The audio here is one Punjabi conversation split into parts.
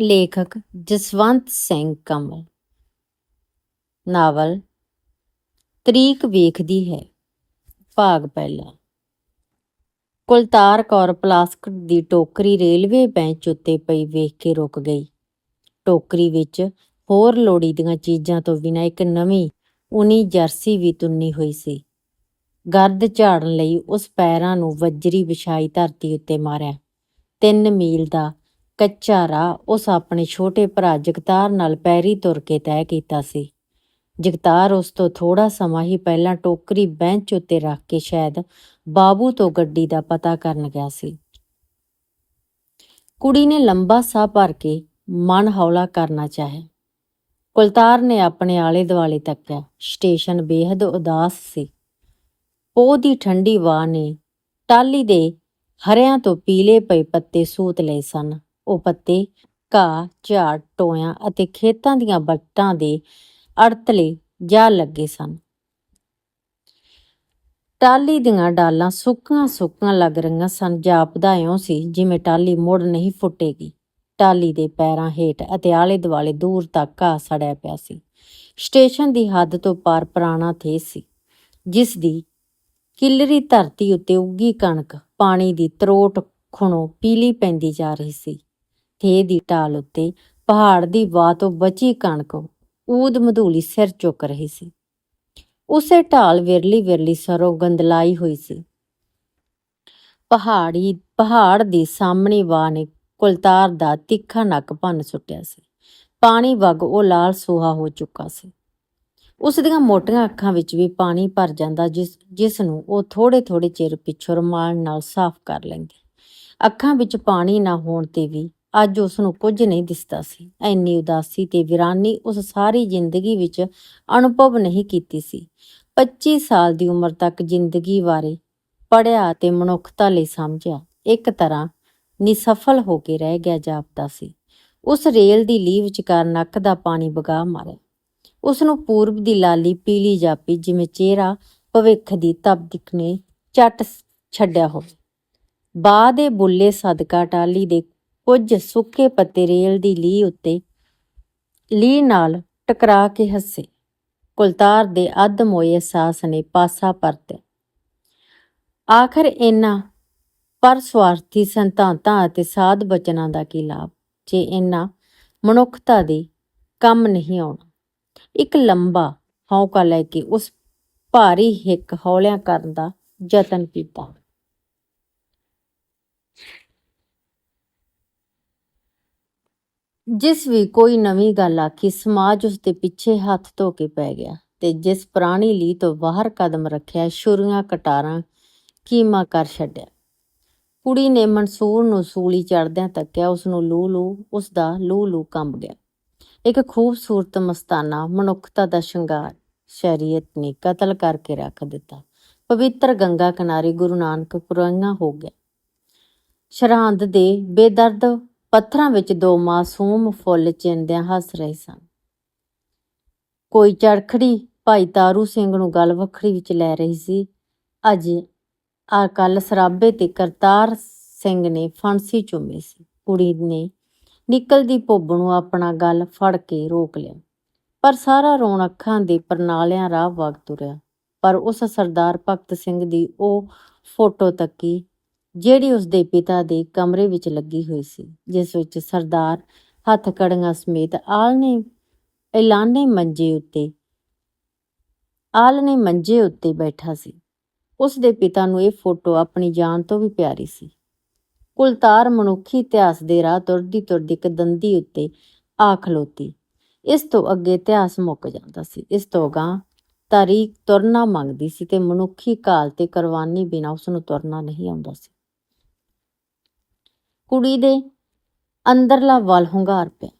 ਲੇਖਕ ਜਸਵੰਤ ਸਿੰਘ ਕਮਲ। ਨਾਵਲ ਤਰੀਕ ਵੇਖਦੀ ਹੈ। ਭਾਗ ਪਹਿਲਾ। ਕੁਲਤਾਰ ਕੌਰ ਪਲਾਸਕਟ ਦੀ ਟੋਕਰੀ ਰੇਲਵੇ ਬੈਂਚ ਉੱਤੇ ਪਈ ਵੇਖ ਕੇ ਰੁਕ ਗਈ। ਟੋਕਰੀ ਵਿੱਚ ਹੋਰ ਲੋੜੀਂਦੀਆਂ ਚੀਜ਼ਾਂ ਤੋਂ ਬਿਨਾਂ ਇੱਕ ਨਵੀਂ, ਉਨੀ ਜਰਸੀ ਵੀ ਤੁੰਨੀ ਹੋਈ ਸੀ। ਗਰਦ ਝਾੜਨ ਲਈ ਉਸ ਪੈਰਾਂ ਨੂੰ ਵੱਜਰੀ ਵਿਛਾਈ ਧਰਤੀ ਉੱਤੇ ਮਾਰਿਆ। ਤਿੰਨ ਮੀਲ ਦਾ ਕੱਚਾ ਰਾਹ ਉਸ ਆਪਣੇ ਛੋਟੇ ਭਰਾ ਜਗਤਾਰ ਨਾਲ ਪੈਰੀ ਤੁਰ ਕੇ ਤੈਅ ਕੀਤਾ ਸੀ। ਜਗਤਾਰ ਉਸ ਤੋਂ ਥੋੜਾ ਸਮਾਂ ਹੀ ਪਹਿਲਾਂ ਟੋਕਰੀ ਬੈਂਚ ਉੱਤੇ ਰੱਖ ਕੇ ਸ਼ਾਇਦ ਬਾਬੂ ਤੋਂ ਗੱਡੀ ਦਾ ਪਤਾ ਕਰਨ ਗਿਆ ਸੀ। ਕੁੜੀ ਨੇ ਲੰਬਾ ਸਾਹ ਭਰ ਕੇ ਮਨ ਹੌਲਾ ਕਰਨਾ ਚਾਹਿਆ। ਕੁਲਤਾਰ ਨੇ ਆਪਣੇ ਆਲੇ ਦੁਆਲੇ ਤੱਕਿਆ। ਸਟੇਸ਼ਨ ਬੇਹੱਦ ਉਦਾਸ ਸੀ। ਪੋਹ ਦੀ ਠੰਡੀ ਵਾਹ ਨੇ ਟਾਲੀ ਦੇ ਹਰਿਆਂ ਤੋਂ ਪੀਲੇ ਪਏ ਪੱਤੇ ਸੂਤ ਲਏ ਸਨ। ਉਹ ਪੱਤੇ, ਘਾਹ, ਝਾੜ, ਟੋਇਆਂ ਅਤੇ ਖੇਤਾਂ ਦੀਆਂ ਬੱਟਾਂ ਦੇ ਅੜਤਲੇ ਜਾ ਲੱਗੇ ਸਨ। ਟਾਲੀ ਦੀਆਂ ਡਾਲਾਂ ਸੁੱਕੀਆਂ ਸੁੱਕੀਆਂ ਲੱਗ ਰਹੀਆਂ ਸਨ। ਜਾਪਦਾ ਇਉਂ ਸੀ ਜਿਵੇਂ ਟਾਲੀ ਮੁੜ ਨਹੀਂ ਫੁੱਟੇਗੀ। ਟਾਲੀ ਦੇ ਪੈਰਾਂ ਹੇਠ ਅਤੇ ਆਲੇ ਦੁਆਲੇ ਦੂਰ ਤੱਕ ਘਾਹ ਸੜਿਆ ਪਿਆ ਸੀ। ਸਟੇਸ਼ਨ ਦੀ ਹੱਦ ਤੋਂ ਪਾਰ ਪੁਰਾਣਾ ਥੇ ਸੀ, ਜਿਸ ਦੀ ਕਿੱਲਰੀ ਧਰਤੀ ਉੱਤੇ ਉੱਗੀ ਕਣਕ ਪਾਣੀ ਦੀ ਤਰੋਟ ਖੁਣੋਂ ਪੀਲੀ ਪੈਂਦੀ ਜਾ ਰਹੀ ਸੀ। ਥੇ ਦੀ ਢਾਲ ਉੱਤੇ ਪਹਾੜ ਦੀ ਵਾਹ ਤੋਂ ਬਚੀ ਕਣਕ ਊਦ ਮਧੂਲੀ ਸਿਰ ਚੁੱਕ ਰਹੀ ਸੀ। ਉਸੇ ਢਾਲ ਵਿਰਲੀ ਵਿਰਲੀ ਸਰੋਂ ਗੰਦਲਾਈ ਹੋਈ ਸੀ। ਪਹਾੜੀ, ਪਹਾੜ ਦੀ ਸਾਹਮਣੀ ਵਾਹ ਨੇ ਕੁਲਤਾਰ ਦਾ ਤਿੱਖਾ ਨੱਕ ਭੰਨ ਸੁੱਟਿਆ ਸੀ। ਪਾਣੀ ਵਗ ਉਹ ਲਾਲ ਸੋਹਾ ਹੋ ਚੁੱਕਾ ਸੀ। ਉਸ ਦੀਆਂ ਮੋਟੀਆਂ ਅੱਖਾਂ ਵਿੱਚ ਵੀ ਪਾਣੀ ਭਰ ਜਾਂਦਾ ਜਿਸ ਜਿਸ ਨੂੰ ਉਹ ਥੋੜੇ ਥੋੜੇ ਚਿਰ ਪਿੱਛੋਂ ਰੁਮਾਲ ਨਾਲ ਸਾਫ਼ ਕਰ ਲੈਂਦੀ। ਅੱਖਾਂ ਵਿੱਚ ਪਾਣੀ ਨਾ ਹੋਣ ਤੇ ਵੀ ਅੱਜ ਉਸ ਨੂੰ ਕੁਝ ਨਹੀਂ ਦਿਸਦਾ ਸੀ। ਐਨੀ ਉਦਾਸੀ ਤੇ ਵਿਰਾਨੀ ਉਸ ਸਾਰੀ ਜ਼ਿੰਦਗੀ ਵਿੱਚ ਅਨੁਭਵ ਨਹੀਂ ਕੀਤੀ ਸੀ। 25 ਸਾਲ ਦੀ ਉਮਰ ਤੱਕ ਜ਼ਿੰਦਗੀ ਬਾਰੇ ਪੜਿਆ ਤੇ ਮਨੁੱਖਤਾ ਲਈ ਸਮਝਿਆ, ਇੱਕ ਤਰ੍ਹਾਂ ਨਿਸਫਲ ਹੋ ਕੇ ਰਹਿ ਗਿਆ ਜਾਪਦਾ ਸੀ। ਉਸ ਰੇਲ ਦੀ ਲੀਹ ਵਿਚਕਾਰ ਨੱਕ ਦਾ ਪਾਣੀ ਵਗਾ ਮਾਰਿਆ। ਉਸ ਨੂੰ ਪੂਰਬ ਦੀ ਲਾਲੀ ਪੀਲੀ ਜਾਪੀ ਜਿਵੇਂ ਚਿਹਰਾ ਭਵਿੱਖ ਦੀ ਤਬਦਿਕ ਨੇ ਚੱਟ ਛੱਡਿਆ ਹੋਵੇ। ਬਾਹ ਦੇ ਬੁੱਲੇ ਸਦਕਾ ਟਾਲੀ ਦੇ ਕੁਝ ਸੁੱਕੇ ਪੱਤੇ ਰੇਲ ਦੀ ਲੀਹ ਉੱਤੇ ਲੀਹ ਨਾਲ ਟਕਰਾ ਕੇ ਹੱਸੇ। ਕੁਲਤਾਰ ਦੇ ਅੱਧ ਮੋਏ ਅਹਿਸਾਸ ਨੇ ਪਾਸਾ ਪਰਤਿਆ ਆਖਰ ਇਹਨਾਂ ਪਰ ਸਵਾਰਥੀ ਸੰਤਾਂਤਾਂ ਅਤੇ ਸਾਧ ਬਚਨਾਂ ਦਾ ਕੀ ਲਾਭ? ਜੇ ਇਹਨਾਂ ਮਨੁੱਖਤਾ ਦੇ ਕੰਮ ਨਹੀਂ ਆਉਣਾ, ਇੱਕ ਲੰਬਾ ਹੌਂਕਾ ਲੈ ਕੇ ਉਸ ਭਾਰੀ ਹਿੱਕ ਹੌਲਿਆਂ ਕਰਨ ਦਾ ਯਤਨ ਕੀਤਾ। ਜਿਸ ਵੀ ਕੋਈ ਨਵੀਂ ਗੱਲ ਆਖੀ, ਸਮਾਜ ਉਸ ਦੇ ਪਿੱਛੇ ਹੱਥ ਧੋ ਕੇ ਪੈ ਗਿਆ ਤੇ ਜਿਸ ਪੁਰਾਣੀ ਲੀ ਤੋਂ ਬਾਹਰ ਕਦਮ ਰੱਖਿਆ ਸ਼ੁਰੀਆਂ ਕਟਾਰਾਂ, ਕੀਮਾ ਕਰ ਛੱਡਿਆ। ਕੁੜੀ ਨੇ ਮਨਸੂਰ ਨੂੰ ਸੂਲੀ ਚੜਦਿਆਂ ਤੱਕਿਆ ਉਸ ਨੂੰ ਲੂ ਲੂ ਉਸ ਦਾ ਲੂ ਲੂ ਕੰਬ ਗਿਆ। ਇੱਕ ਖੂਬਸੂਰਤ ਮਸਤਾਨਾ, ਮਨੁੱਖਤਾ ਦਾ ਸ਼ਿੰਗਾਰ, ਸ਼ਰੀਅਤ ਨੇ ਕਤਲ ਕਰਕੇ ਰੱਖ ਦਿੱਤਾ। ਪਵਿੱਤਰ ਗੰਗਾ ਕਿਨਾਰੇ ਗੁਰੂ ਨਾਨਕ ਪੁਰਾਣਾ ਹੋ ਗਿਆ। ਸ਼ਰਹੰਦ ਦੇ ਬੇਦਰਦ ਪੱਥਰਾਂ ਵਿੱਚ ਦੋ ਮਾਸੂਮ ਫੁੱਲ ਚਿੰਦਿਆਂ ਹੱਸ ਰਹੇ ਸਨ। ਕੋਈ ਚੜਖੜੀ ਭਾਈ ਤਾਰੂ ਸਿੰਘ ਨੂੰ ਗੱਲ ਵੱਖਰੀ ਵਿੱਚ ਲੈ ਰਹੀ ਸੀ। ਅੱਜ ਆ ਕੱਲ ਸਰਾਬੇ ਤੇ ਕਰਤਾਰ ਸਿੰਘ ਨੇ ਫਾਂਸੀ ਚੁੰਮੀ ਸੀ। ਕੁੜੀ ਨੇ ਨਿਕਲਦੀ ਭੁੱਬ ਨੂੰ ਆਪਣਾ ਗੱਲ ਫੜ ਕੇ ਰੋਕ ਲਿਆ। ਪਰ ਸਾਰਾ ਰੋਣ ਅੱਖਾਂ ਦੇ ਪਰਨਾਲਿਆਂ ਰਾਹ ਵਗ ਤੁਰਿਆ। ਪਰ ਉਸ ਸਰਦਾਰ ਭਗਤ ਸਿੰਘ ਦੀ ਉਹ ਫੋਟੋ ਤੱਕੀ ਜਿਹੜੀ ਉਸ ਦੇ ਪਿਤਾ ਦੇ ਕਮਰੇ ਵਿੱਚ ਲੱਗੀ ਹੋਈ ਸੀ, ਜਿਸ ਵਿੱਚ ਸਰਦਾਰ ਹੱਥ ਕੜੀਆਂ ਸਮੇਤ ਆਲਨੇ ਐਲਾਨੇ ਮੰਜੇ ਉੱਤੇ ਆਲਨੇ ਮੰਜੇ ਉੱਤੇ ਬੈਠਾ ਸੀ। ਉਸ ਦੇ ਪਿਤਾ ਨੂੰ ਇਹ ਫੋਟੋ ਆਪਣੀ ਜਾਨ ਤੋਂ ਵੀ ਪਿਆਰੀ ਸੀ। ਕੁਲਤਾਰ ਮਨੁੱਖੀ ਇਤਿਹਾਸ ਦੇ ਰਾਹ ਤੁਰਦੀ ਤੁਰਦੀ ਇੱਕ ਦੰਦੀ ਉੱਤੇ ਆ ਖਲੋਤੀ। ਇਸ ਤੋਂ ਅੱਗੇ ਇਤਿਹਾਸ ਮੁੱਕ ਜਾਂਦਾ ਸੀ। ਇਸ ਤੋਂ ਅਗਾਂਹ ਤਾਰੀਖ ਤੁਰਨਾ ਮੰਗਦੀ ਸੀ ਤੇ ਮਨੁੱਖੀ ਕਾਲ ਤੇ ਕੁਰਬਾਨੀ ਬਿਨਾਂ ਉਸ ਨੂੰ ਤੁਰਨਾ ਨਹੀਂ ਆਉਂਦਾ ਸੀ। ਕੁੜੀ ਦੇ ਅੰਦਰਲਾ ਵੱਲ ਹੁੰਗਾਰ ਪਿਆ।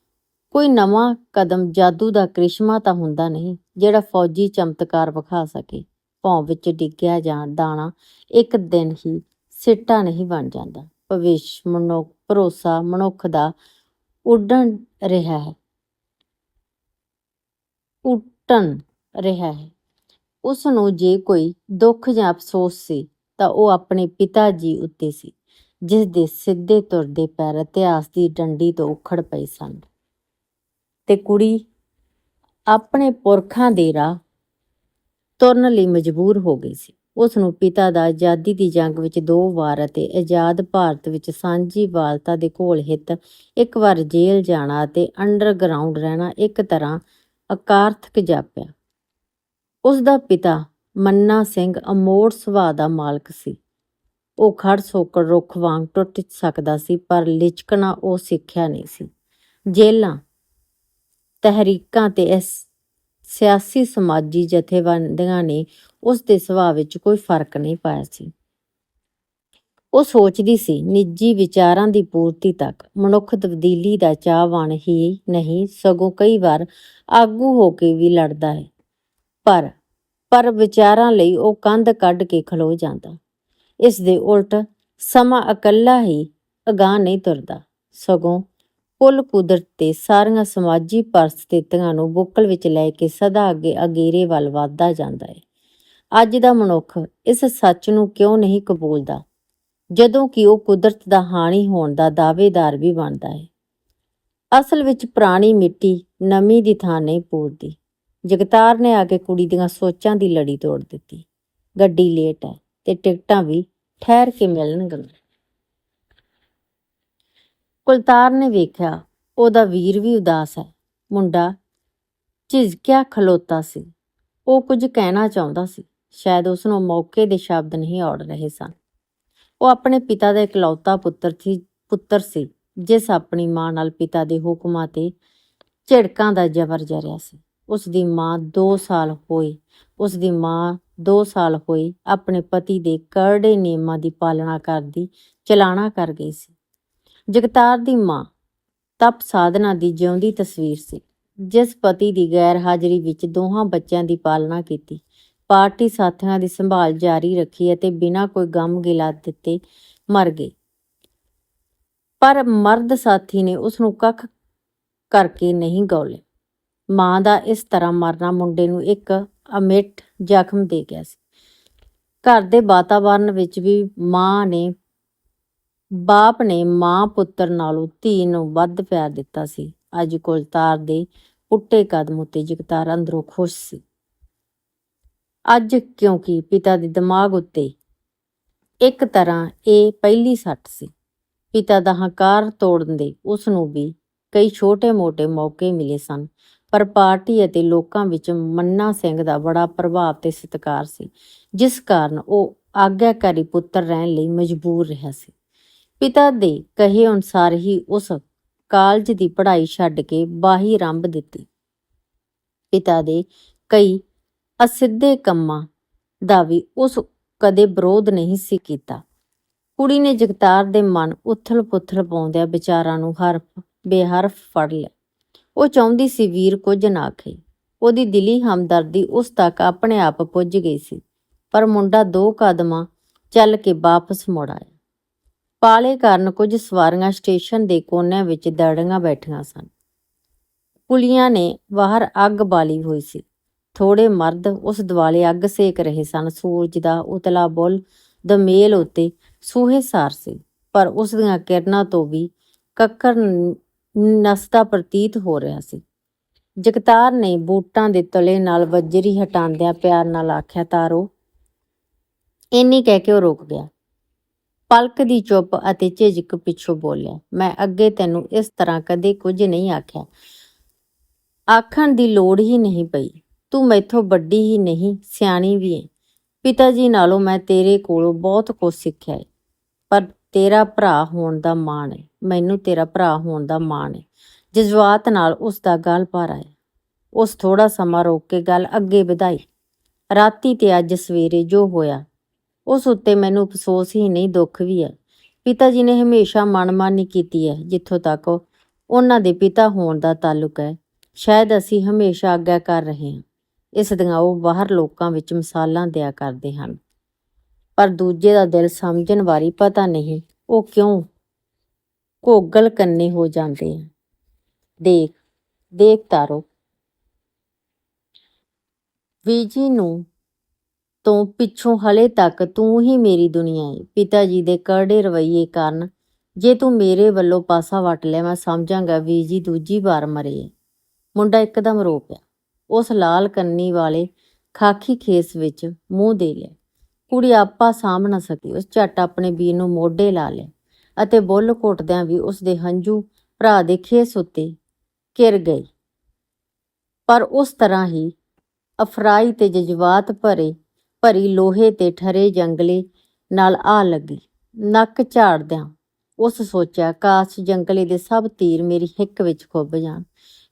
ਕੋਈ ਨਵਾਂ ਕਦਮ ਜਾਦੂ ਦਾ ਕ੍ਰਿਸ਼ਮਾ ਤਾਂ ਹੁੰਦਾ ਨਹੀਂ, ਜਿਹੜਾ ਫੌਜੀ ਚਮਤਕਾਰ ਵਿਖਾ ਸਕੇ। ਭੌਂ ਵਿੱਚ ਡਿੱਗਿਆ ਜਾਂ ਦਾਣਾ ਇੱਕ ਦਿਨ ਹੀ ਸਿੱਟਾ ਨਹੀਂ ਬਣ ਜਾਂਦਾ। ਭਵਿਸ਼, ਮਨੁੱਖ, ਭਰੋਸਾ, ਮਨੁੱਖ ਦਾ ਉੱਡਣ ਰਿਹਾ ਹੈ। ਉੱਟਣ ਰਿਹਾ ਹੈ। ਉਸ ਨੂੰ ਜੇ ਕੋਈ ਦੁੱਖ ਜਾਂ ਅਫਸੋਸ ਸੀ, ਤਾਂ ਉਹ ਆਪਣੇ ਪਿਤਾ ਜੀ ਉੱਤੇ ਸੀ। ਜਿਸ ਦੇ ਸਿੱਧੇ ਤੁਰਦੇ ਪੈਰ ਇਤਿਹਾਸ ਦੀ ਡੰਡੀ ਤੋਂ ਉਖੜ ਪਏ ਸਨ। ਤੇ ਕੁੜੀ ਆਪਣੇ ਪੁਰਖਾਂ ਦੇ ਰਾਹ ਤੁਰਨ ਲਈ ਮਜਬੂਰ ਹੋ ਗਈ ਸੀ। ਉਸ ਨੂੰ ਪਿਤਾ ਦਾ ਆਜ਼ਾਦੀ ਦੀ ਜੰਗ ਵਿੱਚ ਦੋ ਵਾਰ ਅਤੇ ਆਜ਼ਾਦ ਭਾਰਤ ਵਿੱਚ ਸਾਂਝੀ ਵਾਲਤਾ ਦੇ ਘੋਲ ਹਿੱਤ ਇੱਕ ਵਾਰ ਜੇਲ੍ਹ ਜਾਣਾ ਅਤੇ ਅੰਡਰਗਰਾਉਂਡ ਰਹਿਣਾ ਇੱਕ ਤਰ੍ਹਾਂ ਅਕਾਰਥਕ ਜਾਪਿਆ। ਉਸ ਦਾ ਪਿਤਾ ਮੰਨਾ ਸਿੰਘ ਅਮੋੜ ਸੁਭਾਅ ਦਾ ਮਾਲਕ ਸੀ। ਉਹ ਖੜ ਸੋਕੜ ਰੁੱਖ ਵਾਂਗ ਟੁੱਟ ਸਕਦਾ ਸੀ, ਪਰ ਲਿਚਕਣਾ ਉਹ ਸਿੱਖਿਆ ਨਹੀਂ ਸੀ। ਜੇਲਾਂ, ਤਹਿਰੀਕਾਂ ਤੇ ਇਸ ਸਿਆਸੀ ਸਮਾਜੀ ਜਥੇਬੰਦੀਆਂ ਨੇ ਉਸ ਦੇ ਸੁਭਾਅ ਵਿੱਚ ਕੋਈ ਫ਼ਰਕ ਨਹੀਂ ਪਾਇਆ ਸੀ। ਉਹ ਸੋਚਦੀ ਸੀ, ਨਿੱਜੀ ਵਿਚਾਰਾਂ ਦੀ ਪੂਰਤੀ ਤੱਕ ਮਨੁੱਖ ਤਬਦੀਲੀ ਦਾ ਚਾਹਵਾਨ ਹੀ ਨਹੀਂ, ਸਗੋਂ ਕਈ ਵਾਰ ਆਗੂ ਹੋ ਕੇ ਵੀ ਲੜਦਾ ਹੈ। ਪਰ ਪਰ ਵਿਚਾਰਾਂ ਲਈ ਉਹ ਕੰਧ ਕੱਢ ਕੇ ਖਲੋ ਜਾਂਦਾ। ਇਸ ਦੇ ਉਲਟ ਸਮਾਂ ਇਕੱਲਾ ਹੀ ਅਗਾਂਹ ਨਹੀਂ ਤੁਰਦਾ। ਸਗੋਂ ਕੁੱਲ ਕੁਦਰਤ ਤੇ ਸਾਰੀਆਂ ਸਮਾਜੀ ਪਰਿਸਥਿਤੀਆਂ ਨੂੰ ਬੁੱਕਲ ਵਿੱਚ ਲੈ ਕੇ ਸਦਾ ਅੱਗੇ ਅਗੇਰੇ ਵੱਲ ਵਧਦਾ ਜਾਂਦਾ ਹੈ ਅੱਜ ਦਾ ਮਨੁੱਖ ਇਸ ਸੱਚ ਨੂੰ ਕਿਉਂ ਨਹੀਂ ਕਬੂਲਦਾ? ਜਦੋਂ ਕਿ ਉਹ ਕੁਦਰਤ ਦਾ ਹਾਣੀ ਹੋਣ ਦਾ ਦਾਅਵੇਦਾਰ ਵੀ ਬਣਦਾ ਹੈ ਅਸਲ ਵਿੱਚ ਪੁਰਾਣੀ ਮਿੱਟੀ ਨਮੀ ਦੀ ਥਾਂ ਨਹੀਂ ਪੂਰਦੀ। ਜਗਤਾਰ ਨੇ ਆ ਕੇ ਕੁੜੀ ਦੀਆਂ ਸੋਚਾਂ ਦੀ ਲੜੀ ਤੋੜ ਦਿੱਤੀ। ਗੱਡੀ ਲੇਟ ਹੈ ਤੇ ਟਿਕਟਾਂ ਵੀ ਠਹਿਰ ਕੇ ਮਿਲਣਗੀਆਂ। ਕੁਲਤਾਰ ਨੇ ਵੇਖਿਆ, ਉਹਦਾ ਵੀਰ ਵੀ ਉਦਾਸ ਹੈ। ਮੁੰਡਾ ਝਿਜਕਿਆ ਖਲੋਤਾ ਸੀ। ਉਹ ਕੁਝ ਕਹਿਣਾ ਚਾਹੁੰਦਾ ਸੀ। ਸ਼ਾਇਦ ਉਸ ਨੂੰ ਮੌਕੇ ਦੇ ਸ਼ਬਦ ਨਹੀਂ ਔੜ ਰਹੇ ਸਨ। ਉਹ ਆਪਣੇ ਪਿਤਾ ਦਾ ਇਕਲੌਤਾ ਪੁੱਤਰ ਸੀ ਪੁੱਤਰ ਸੀ, ਜਿਸ ਆਪਣੀ ਮਾਂ ਨਾਲ ਪਿਤਾ ਦੇ ਹੁਕਮਾਂ ਤੇ ਝਿੜਕਾਂ ਦਾ ਜ਼ਬਰ ਜਰਿਆ ਸੀ। ਉਸ ਦੀ ਮਾਂ 2 ਸਾਲ ਹੋਏ ਉਸ ਦੀ ਮਾਂ 2 ਸਾਲ ਹੋਏ ਆਪਣੇ ਪਤੀ ਦੇ ਕਰੜੇ ਨਿਯਮਾਂ ਦੀ ਪਾਲਣਾ ਕਰਦੀ, ਚਲਾਣਾ ਕਰ ਗਈ ਸੀ। ਜਗਤਾਰ ਦੀ ਮਾਂ ਤਪ ਸਾਧਨਾ ਦੀ ਜਿਉਂਦੀ ਤਸਵੀਰ ਸੀ, ਜਿਸ ਪਤੀ ਦੀ ਗੈਰ ਹਾਜ਼ਰੀ ਵਿੱਚ ਦੋਹਾਂ ਬੱਚਿਆਂ ਦੀ ਪਾਲਣਾ ਕੀਤੀ। ਪਾਰਟੀ ਸਾਥੀਆਂ ਦੀ ਸੰਭਾਲ ਜਾਰੀ ਰੱਖੀ ਅਤੇ ਬਿਨਾਂ ਕੋਈ ਗਮ ਗਿਲਾ ਦਿੱਤੇ ਮਰ ਗਏ। ਪਰ ਮਰਦ ਸਾਥੀ ਨੇ ਉਸ ਨੂੰ ਕੱਖ ਕਰਕੇ ਨਹੀਂ ਗੌਲੇ ਮਾਂ ਦਾ ਇਸ ਤਰ੍ਹਾਂ ਮਰਨਾ ਮੁੰਡੇ ਨੂੰ ਇੱਕ ਅਮਿੱਟ ਜ਼ਖਮ ਦੇ ਗਿਆ ਸੀ। ਘਰ ਦੇ ਵਾਤਾਵਰਣ ਵਿੱਚ ਵੀ ਮਾਂ ਨੇ, ਬਾਪ ਨੇ ਮਾਂ ਪੁੱਤਰ ਨਾਲੋਂ ਧੀ ਨੂੰ ਵੱਧ ਪਿਆਰ ਦਿੱਤਾ ਸੀ। ਅੱਜ ਕੁਲਤਾਰ ਦੇ ਪੁੱਟੇ ਕਦਮ ਉੱਤੇ ਜਗਤਾਰ ਅੰਦਰੋਂ ਖੁਸ਼ ਸੀ। ਅੱਜ ਕਿਉਂਕਿ ਪਿਤਾ ਦੇ ਦਿਮਾਗ ਉੱਤੇ ਇੱਕ ਤਰ੍ਹਾਂ ਇਹ ਪਹਿਲੀ ਸੱਟ ਸੀ। ਪਿਤਾ ਦਾ ਹੰਕਾਰ ਤੋੜਨ ਦੇ ਉਸ ਨੂੰ ਵੀ ਕਈ ਛੋਟੇ-ਮੋਟੇ ਮੌਕੇ ਮਿਲੇ ਸਨ। ਪਰ ਪਾਰਟੀ ਅਤੇ ਲੋਕਾਂ ਵਿੱਚ ਮੰਨਾ ਸਿੰਘ ਦਾ ਬੜਾ ਪ੍ਰਭਾਵ ਤੇ ਸਤਿਕਾਰ ਸੀ, ਜਿਸ ਕਾਰਨ ਉਹ ਆਗਿਆਕਾਰੀ ਪੁੱਤਰ ਰਹਿਣ ਲਈ ਮਜਬੂਰ ਰਿਹਾ ਸੀ। ਪਿਤਾ ਦੇ ਕਹੇ ਅਨੁਸਾਰ ਹੀ ਉਸ ਕਾਲਜ ਦੀ ਪੜ੍ਹਾਈ ਛੱਡ ਕੇ ਬਾਹੀ ਰੰਭ ਦਿੱਤੀ। ਪਿਤਾ ਦੇ ਕਈ ਅਸਿੱਧੇ ਕੰਮਾਂ ਦਾ ਵੀ ਉਸ ਕਦੇ ਵਿਰੋਧ ਨਹੀਂ ਸੀ ਕੀਤਾ। ਕੁੜੀ ਨੇ ਜਗਤਾਰ ਦੇ ਮਨ ਉਥਲ-ਪੁਥਲ ਪਾਉਂਦਿਆਂ ਵਿਚਾਰਾਂ ਨੂੰ ਹਰਫ ਬੇਹਰਫ ਫੜ ਲਿਆ। ਉਹ ਚਾਹੁੰਦੀ ਸੀ ਵੀਰ ਕੁਝ ਨਾ ਆਖੇ ਉਹਦੀ ਦਿਲੀ ਹਮਦਰਦੀ ਉਸ ਤੱਕ ਆਪਣੇ ਆਪ ਪੁੱਜ ਗਈ ਸੀ। ਪਰ ਮੁੰਡਾ ਦੋ ਕਦਮਾਂ ਚੱਲ ਕੇ ਵਾਪਸ ਮੁੜ ਆਇਆ। ਪਾਲੇ ਕਾਰਨ ਕੁਝ ਸਵਾਰੀਆਂ ਸਟੇਸ਼ਨ ਦੇ ਕੋਨਿਆਂ ਵਿੱਚ ਦੜੀਆਂ ਬੈਠੀਆਂ ਸਨ। ਪੁਲੀਆਂ ਨੇ ਬਾਹਰ ਅੱਗ ਬਾਲੀ ਹੋਈ ਸੀ। ਥੋੜੇ ਮਰਦ ਉਸ ਦਿਵਾਲੇ ਅੱਗ ਸੇਕ ਰਹੇ ਸਨ। ਸੂਰਜ ਦਾ ਉਤਲਾ ਬੁੱਲ ਦਮੇਲ ਉੱਤੇ ਸੂਹੇ ਸਾਰ ਸੀ। ਪਰ ਉਸ ਦੀਆਂ ਕਿਰਨਾਂ ਤੋਂ ਵੀ ਕੱਕਰ ਨਸਦਾ ਪ੍ਰਤੀਤ ਹੋ ਰਿਹਾ ਸੀ। ਜਗਤਾਰ ਨੇ ਬੂਟਾਂ ਦੇ ਤਲੇ ਨਾਲ ਵੱਜਰੀ ਹਟਾਉਂਦਿਆਂ ਪਿਆਰ ਨਾਲ ਆਖਿਆ, ਤਾਰੋ। ਇੰਨੀ ਕਹਿ ਕੇ ਉਹ ਰੁਕ ਗਿਆ। ਪਲਕ ਦੀ ਚੁੱਪ ਅਤੇ ਝਿਜਕ ਪਿੱਛੋਂ ਬੋਲਿਆ, ਮੈਂ ਅੱਗੇ ਤੈਨੂੰ ਇਸ ਤਰ੍ਹਾਂ ਕਦੇ ਕੁਝ ਨਹੀਂ ਆਖਿਆ। ਆਖਣ ਦੀ ਲੋੜ ਹੀ ਨਹੀਂ ਪਈ। ਤੂੰ ਮੈਥੋਂ ਵੱਡੀ ਹੀ ਨਹੀਂ, ਸਿਆਣੀ ਵੀ ਹੈ ਪਿਤਾ ਜੀ ਨਾਲੋਂ ਮੈਂ ਤੇਰੇ ਕੋਲੋਂ ਬਹੁਤ ਕੁਝ ਸਿੱਖਿਆ ਹੈ ਪਰ ਤੇਰਾ ਭਰਾ ਹੋਣ ਦਾ ਮਾਣ ਹੈ ਮੈਨੂੰ ਤੇਰਾ ਭਰਾ ਹੋਣ ਦਾ ਮਾਣ ਹੈ ਜਜ਼ਬਾਤ ਨਾਲ ਉਸ ਦਾ ਗਲ ਭਰ ਆਇਆ। ਉਸ ਥੋੜਾ ਸਮਾਂ ਰੋਕ ਕੇ ਗੱਲ ਅੱਗੇ ਵਧਾਈ। ਰਾਤੀ ਤੇ ਅੱਜ ਸਵੇਰੇ ਜੋ ਹੋਇਆ, ਉਸ ਉੱਤੇ ਮੈਨੂੰ ਅਫਸੋਸ ਹੀ ਨਹੀਂ, ਦੁੱਖ ਵੀ ਹੈ। ਪਿਤਾ ਜੀ ਨੇ ਹਮੇਸ਼ਾ ਮਨਮਾਨੀ ਕੀਤੀ ਹੈ, ਜਿੱਥੋਂ ਤੱਕ ਉਹਨਾਂ ਦੇ ਪਿਤਾ ਹੋਣ ਦਾ ਤਾਲੁਕ ਹੈ। ਸ਼ਾਇਦ ਅਸੀਂ ਹਮੇਸ਼ਾ ਆਗਿਆ ਕਰ ਰਹੇ ਹਾਂ। ਇਸ ਦੀਆਂ ਉਹ ਬਾਹਰ ਲੋਕਾਂ ਵਿੱਚ ਮਿਸਾਲਾਂ ਦਿਆ ਕਰਦੇ ਹਨ। ਪਰ ਦੂਜੇ ਦਾ ਦਿਲ ਸਮਝਣ ਵਾਰੀ ਪਤਾ ਨਹੀਂ ਉਹ ਕਿਉਂ ਕੋਗਲ ਕੰਨੇ ਹੋ ਜਾਂਦੇ ਆ। ਦੇਖ ਦੇਖ ਤਾਰੋ। ਬੀਜੀ ਨੂੰ ਤੋਂ ਪਿੱਛੋਂ ਹਲੇ ਤੱਕ ਤੂੰ ਹੀ ਮੇਰੀ ਦੁਨੀਆ ਏ। ਪਿਤਾ ਜੀ ਦੇ ਕਰੜੇ ਰਵੱਈਏ ਕਾਰਨ ਜੇ ਤੂੰ ਮੇਰੇ ਵੱਲੋਂ ਪਾਸਾ ਵਟ ਲਿਆ ਮੈਂ ਸਮਝਾਂਗਾ ਵੀ ਦੂਜੀ ਵਾਰ ਮਰੇ ਮੁੰਡਾ ਇੱਕਦਮ ਰੋ ਪਿਆ। ਉਸ ਲਾਲ ਕੰਨੀ ਵਾਲੇ ਖਾਕੀ ਖੇਸ ਵਿੱਚ ਮੂੰਹ ਦੇ ਲਿਆ। ਕੁੜੀ ਆਪਾ ਸਾਂਭ ਨਾ ਸਕੀ, ਉਸ ਝੱਟ ਆਪਣੇ ਵੀਰ ਨੂੰ ਮੋਢੇ ਲਾ ਲਿਆ ਅਤੇ ਬੁੱਲ ਘੁੱਟਦਿਆਂ ਵੀ ਉਸ ਦੇ ਹੰਝੂ ਭਰਾ ਦੇ ਖੇਸ ਉੱਤੇ ਕਿਰ ਗਏ। ਪਰ ਉਸ ਤਰ੍ਹਾਂ ਹੀ ਅਫਰਾਈ ਤੇ ਜਜ਼ਬਾਤ ਭਰੇ, ਭਰੀ ਲੋਹੇ ਤੇ ਠਰੇ ਜੰਗਲੇ ਨਾਲ ਆ ਲੱਗੀ। ਨੱਕ ਝਾੜਦਿਆਂ ਉਸ ਸੋਚਿਆ, ਕਾਸ਼ ਜੰਗਲੇ ਦੇ ਸਭ ਤੀਰ ਮੇਰੀ ਹਿੱਕ ਵਿੱਚ ਖੁੱਭ ਜਾਣ।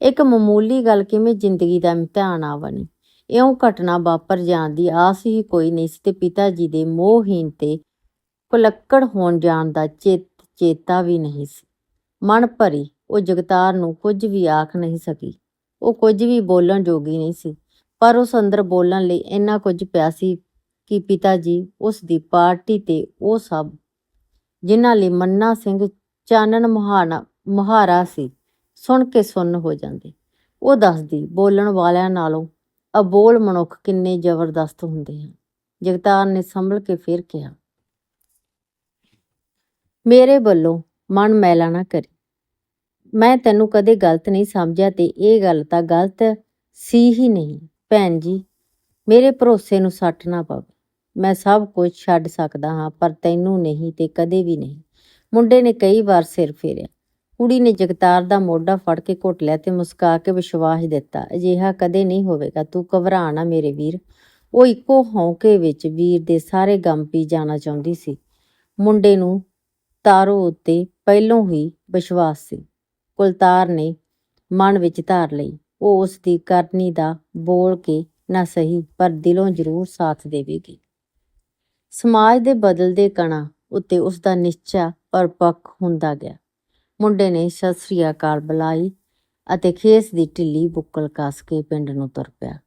ਇੱਕ ਮਾਮੂਲੀ ਗੱਲ ਕਿਵੇਂ ਜ਼ਿੰਦਗੀ ਦਾ ਇਮਤਿਹਾਨ ਆ ਬਣੀ। ਇਉਂ ਘਟਨਾ ਵਾਪਰ ਜਾਣ ਦੀ ਆਸ ਹੀ ਕੋਈ ਨਹੀਂ ਸੀ ਤੇ ਪਿਤਾ ਜੀ ਦੇ ਮੋਹਹੀਨ ਤੇ ਕੁਲੱਕੜ ਹੋਣ ਜਾਣ ਦਾ ਚੇਤ, ਚੇਤਾ ਵੀ ਨਹੀਂ ਸੀ। ਮਨ ਭਰੀ, ਉਹ ਜਗਤਾਰ ਨੂੰ ਕੁਝ ਵੀ ਆਖ ਨਹੀਂ ਸਕੀ। ਉਹ ਕੁਝ ਵੀ ਬੋਲਣ ਜੋਗੀ ਨਹੀਂ ਸੀ, ਪਰ ਉਸ ਅੰਦਰ ਬੋਲਣ ਲਈ ਇੰਨਾ ਕੁਝ ਪਿਆ ਸੀ ਕਿ ਪਿਤਾ ਜੀ ਉਸ ਦੀ ਪਾਰਟੀ ਤੇ ਉਹ ਸਭ, ਜਿਨ੍ਹਾਂ ਲਈ ਮੰਨਾ ਸਿੰਘ ਚਾਨਣ ਮੁਹਾਨਾ, ਮੁਹਾਰਾ ਸੀ, ਸੁਣ ਕੇ ਸੁੰਨ ਹੋ ਜਾਂਦੇ। ਉਹ ਦੱਸਦੀ, ਬੋਲਣ ਵਾਲਿਆਂ ਨਾਲੋਂ ਅਬੋਲ ਮਨੁੱਖ ਕਿੰਨੇ ਜ਼ਬਰਦਸਤ ਹੁੰਦੇ ਹਨ। ਜਗਤਾਰ ਨੇ ਸੰਭਲ ਕੇ ਫਿਰ ਕਿਹਾ, ਮੇਰੇ ਵੱਲੋਂ ਮਨ ਮੈਲਾ ਨਾ ਕਰੀ। ਮੈਂ ਤੈਨੂੰ ਕਦੇ ਗਲਤ ਨਹੀਂ ਸਮਝਿਆ ਤੇ ਇਹ ਗੱਲ ਤਾਂ ਗਲਤ ਸੀ ਹੀ ਨਹੀਂ। ਭੈਣ ਜੀ, ਮੇਰੇ ਭਰੋਸੇ ਨੂੰ ਸੱਟ ਨਾ ਪਵੇ। ਮੈਂ ਸਭ ਕੁਝ ਛੱਡ ਸਕਦਾ ਹਾਂ, ਪਰ ਤੈਨੂੰ ਨਹੀਂ ਤੇ ਕਦੇ ਵੀ ਨਹੀਂ। ਮੁੰਡੇ ਨੇ ਕਈ ਵਾਰ ਸਿਰ ਫੇਰਿਆ। ਕੁੜੀ ਨੇ ਜਗਤਾਰ ਦਾ ਮੋਢਾ ਫੜ ਕੇ ਘੁੱਟ ਲਿਆ ਤੇ ਮੁਸਕਾ ਕੇ ਵਿਸ਼ਵਾਸ ਦਿੱਤਾ, ਅਜਿਹਾ ਕਦੇ ਨਹੀਂ ਹੋਵੇਗਾ, ਤੂੰ ਘਬਰਾ ਨਾ ਮੇਰੇ ਵੀਰ। ਉਹ ਇੱਕੋ ਹੌਂਕੇ ਵਿੱਚ ਵੀਰ ਦੇ ਸਾਰੇ ਗਮ ਪੀ ਜਾਣਾ ਚਾਹੁੰਦੀ ਸੀ। ਮੁੰਡੇ ਨੂੰ ਤਾਰੋ ਉੱਤੇ ਪਹਿਲੋਂ ਹੀ ਵਿਸ਼ਵਾਸ ਸੀ। ਕੁਲਤਾਰ ਨੇ ਮਨ ਵਿੱਚ ਧਾਰ ਲਈ। ਉਹ ਉਸ ਦੀ ਕਰਨੀ ਦਾ ਬੋਲ ਕੇ ਨਾ ਸਹੀ, ਪਰ ਦਿਲੋਂ ਜ਼ਰੂਰ ਸਾਥ ਦੇਵੇਗੀ। ਸਮਾਜ ਦੇ ਬਦਲਦੇ ਕਣਾ ਉੱਤੇ ਉਸ ਦਾ ਨਿਸ਼ਚਾ ਪਰਪੱਕ ਹੁੰਦਾ ਗਿਆ। ਮੁੰਡੇ ਨੇ ਸਤਿ ਸ੍ਰੀ ਅਕਾਲ ਬੁਲਾਈ ਅਤੇ ਖੇਸ ਦੀ ਢਿੱਲੀ ਬੁੱਕਲ ਕੱਸ ਕੇ ਪਿੰਡ ਨੂੰ ਤੁਰ ਪਿਆ।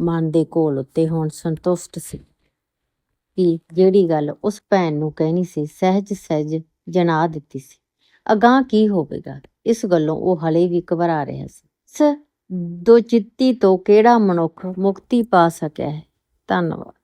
ਮਨ ਦੇ ਕੋਲ ਉੱਤੇ ਹੁਣ ਸੰਤੁਸ਼ਟ ਸੀ ਕਿ ਜਿਹੜੀ ਗੱਲ ਉਸ ਭੈਣ ਨੂੰ ਕਹਿਣੀ ਸੀ, ਸਹਿਜ ਸਹਿਜ ਜਣਾ ਦਿੱਤੀ ਸੀ। ਅਗਾਂਹ ਕੀ ਹੋਵੇਗਾ? ਇਸ ਗੱਲੋਂ ਉਹ ਹਲੇ ਵੀ ਘਬਰਾ ਰਿਹਾ ਸੀ। ਸ ਦੋ ਚਿੱਤੀ ਤੋਂ ਕਿਹੜਾ ਮਨੁੱਖ ਮੁਕਤੀ ਪਾ ਸਕਿਆ ਹੈ? ਧੰਨਵਾਦ।